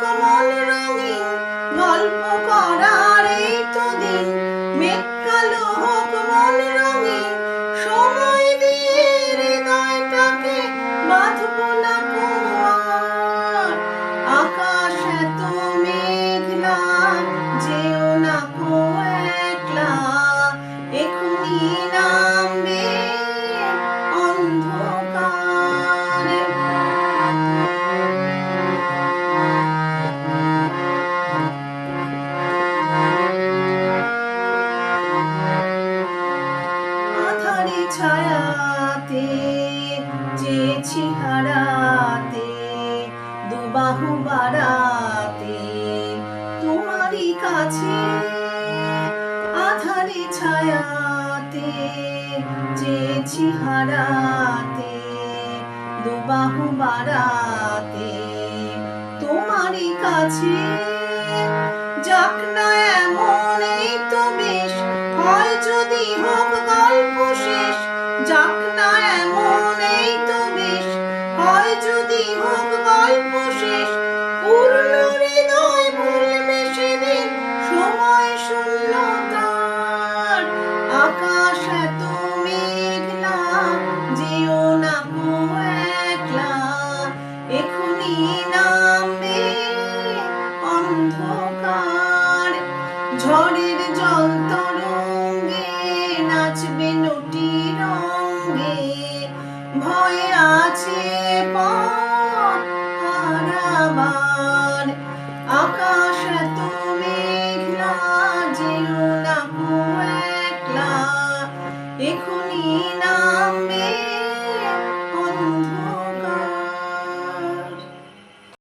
কালো রঙে গল্প করার এই তো দিন। মেঘ কালো ছায়াতে চেয়েছি হারাতে দুবাহু বাড়াতে তোমারই কাছে, আধারে ছায়াতে চেয়েছি হারাতে দুবাহু বাড়াতে তোমারই কাছে। যাক না এমন, এই তো বেশ, হয় যদি হোক গল্প আকাশ এত মেঘলা, যেও না কো একলা। এখুনি নামবে ঝড়ের জল তরঙ্গে নাচবে নটি ভয় আছে আমার আকাশ তুমি ঘৃণা যেও না